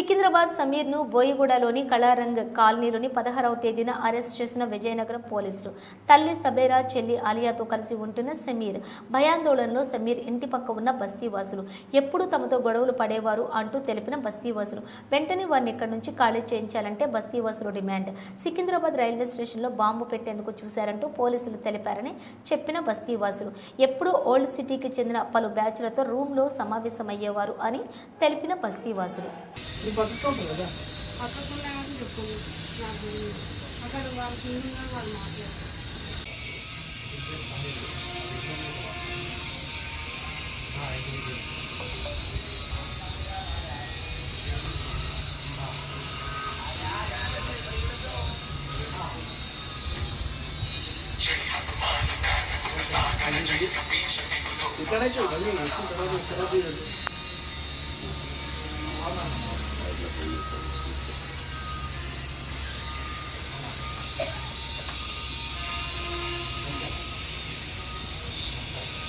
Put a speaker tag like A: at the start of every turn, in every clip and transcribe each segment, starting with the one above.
A: సికింద్రాబాద్ సమీర్ను బోయిగూడలోని కళారంగ్ కాలనీలోని పదహారవ తేదీన అరెస్ట్ చేసిన విజయనగరం పోలీసులు. తల్లి సబేరా చెల్లి ఆలియాతో కలిసి ఉంటున్న సమీర్. భయాందోళనలో సమీర్ ఇంటి పక్క ఉన్న బస్తీవాసులు. ఎప్పుడు తమతో గొడవలు పడేవారు అంటూ తెలిపిన బస్తీవాసులు. వెంటనే వారిని ఇక్కడి నుంచి ఖాళీ చేయించాలంటే బస్తీవాసులు డిమాండ్. సికింద్రాబాద్ రైల్వే స్టేషన్లో బాంబు పెట్టేందుకు చూశారంటూ పోలీసులు తెలిపారని చెప్పిన బస్తీవాసులు. ఎప్పుడూ ఓల్డ్ సిటీకి చెందిన పలు బ్యాచ్లతో రూమ్లో సమావేశమయ్యేవారు అని తెలిపిన బస్తీవాసులు.
B: పక్కకుండా అని చెప్పు నాకు అక్కడ వాళ్ళు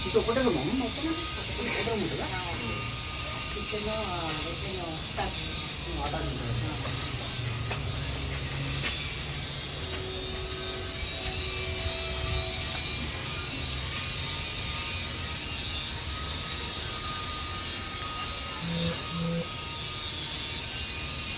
B: ఇది ఒకటే మొత్తం ఒకటే ఉంటుందా కిచెన్ కిచెన్ వాటర్ ఉంటుంది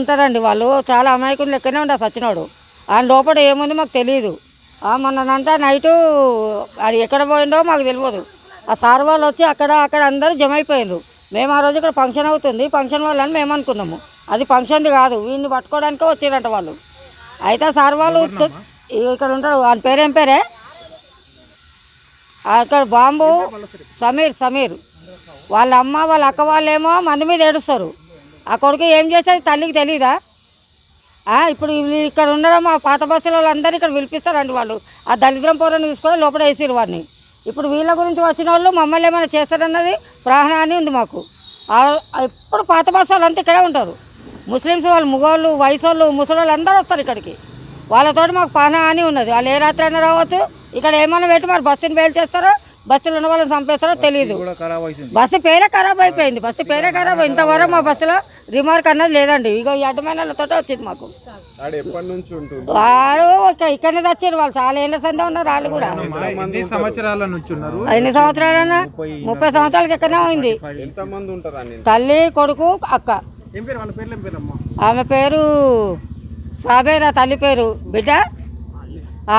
C: ఉంటారండి వాళ్ళు. చాలా అమాయకులు లెక్కనే ఉండరు సచ్చినోడు. ఆ లోపల ఏముంది మాకు తెలియదు మొన్నంతా నైటు అది ఎక్కడ పోయిండో మాకు తెలియదు ఆ సార్ వాళ్ళు వచ్చి అక్కడ అక్కడ అందరూ జమ అయిపోయారు మేము ఆ రోజు ఇక్కడ ఫంక్షన్ అవుతుంది. ఫంక్షన్ వాళ్ళని మేము అనుకున్నాము. అది ఫంక్షన్ది కాదు. వీడిని పట్టుకోవడానికే వచ్చిరంట వాళ్ళు. అయితే సార్ వాళ్ళు ఇక్కడ ఉంటారు ఆయన పేరేం పేరే? అక్కడ బాంబు సమీర్ సమీర్. వాళ్ళ అమ్మ వాళ్ళ అక్క వాళ్ళేమో మంది మీద ఏడుస్తారు. ఆ కొడుకు ఏం చేసేది తల్లికి తెలియదా ఇప్పుడు ఇక్కడ ఉండడం మా పాత బస్సుల వాళ్ళందరూ ఇక్కడ పిలిపిస్తారండి వాళ్ళు. ఆ దరిద్రం పొరని తీసుకొని లోపల వేసిరు వాడిని. ఇప్పుడు వీళ్ళ గురించి వచ్చిన వాళ్ళు మమ్మల్ని ఏమైనా చేస్తారన్నది ప్రాణహాని ఉంది మాకు. ఎప్పుడు పాత బస్సు వాళ్ళు అంతా ఇక్కడే ఉంటారు. ముస్లిమ్స్ వాళ్ళు మగవాళ్ళు వయసు వాళ్ళు ముసలి వాళ్ళు అందరూ వస్తారు ఇక్కడికి. వాళ్ళతోటి మాకు ప్రాణహాని ఉన్నది. వాళ్ళు ఏ రాత్రి అయినా రావచ్చు. ఇక్కడ ఏమైనా పెట్టి మరి బస్సుని బయలు చేస్తారో బస్సులో ఉన్న వాళ్ళని చంపేస్తారో తెలియదు బస్సు పేరే ఖరాబ్ అయిపోయింది. బస్సు పేరే ఖరాబ్. ఇంతవరకు మా బస్సులో రిమార్క్ అన్నది లేదండి. ఇక అడ్డమైనతో వచ్చింది మాకు.
D: ఆడ ఎప్పటి నుంచి ఉంటుంది
C: వాడు ఇక ఇక్కడనే తెచ్చారు వాళ్ళు. చాలా ఏళ్ళ సందే ఉన్నారు వాళ్ళు కూడా.
E: ఎన్ని సంవత్సరాల నుంచి ఉన్నారు?
C: ఎన్ని సంవత్సరాలన్నా? ముప్పై సంవత్సరాలకి ఎక్కడనే ఉంది
D: ఎంత మంది ఉంటారు అని
C: తల్లి కొడుకు అక్క. ఆమె పేరు సాబేరా తల్లి పేరు. బిడ్డ?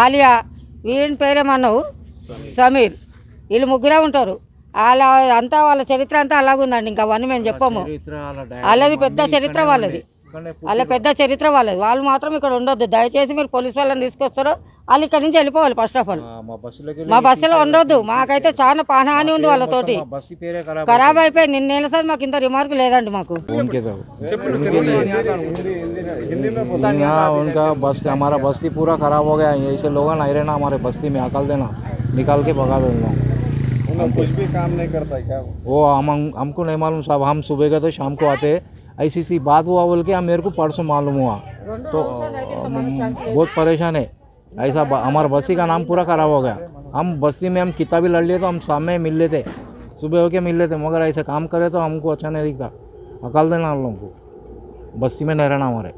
C: ఆలియా. వీని పేరేమన్నావు? సమీర్. వీళ్ళు ముగ్గురే ఉంటారు. వాళ్ళ అంతా వాళ్ళ చరిత్ర అంతా అలాగుందండి ఇంకా అవన్నీ మేము చెప్పము వాళ్ళది పెద్ద చరిత్ర వాళ్ళది వాళ్ళ పెద్ద చరిత్ర వాళ్ళది వాళ్ళు మాత్రం ఇక్కడ ఉండొద్దు దయచేసి మీరు పోలీస్ వాళ్ళని తీసుకొస్తారో వాళ్ళు ఇక్కడ నుంచి వెళ్ళిపోవాలి ఫస్ట్ ఆఫ్ ఆల్
E: మా బస్సులోకి
C: మా బస్సులో ఉండొద్దు మాకైతే చాలా పానహాని ఉంది వాళ్ళతోటి
E: బస్సు పేరే ఖరాబ్
C: ఖరాబ్ అయిపోయి నిన్న నెలసారి మాకు ఇంత రిమార్క్ లేదండి మాకు
F: उनके तो
D: హిందీ హిందీ హిందీ
F: यहाँ उनका बस हमारा बस्ती पूरा खराब हो गया है ऐसे लोग नहीं रहना हमारे बस्ती में अकल देना निकाल के भगा देना
D: उनका कुछ भी काम नहीं करता है क्या
F: वो? हम हमको नहीं मालूम साहब हम सुबह गए तो शाम को आते हैं। ऐसी सी बात हुआ बोल के हम मेरे को परसों मालूम हुआ। तो बहुत परेशान है। ऐसा हमारा बस्ती का नाम पूरा खराब हो गया। हम बस्ती में हम कितना भी लड़ लिए तो हम सामने मिल लेते। सुबह होके मिल लेते मगर ऐसा काम करे तो हमको अच्छा नहीं दिखता। अकाल देना हम लोगों को। बस्ती में नहीं रहना हमारे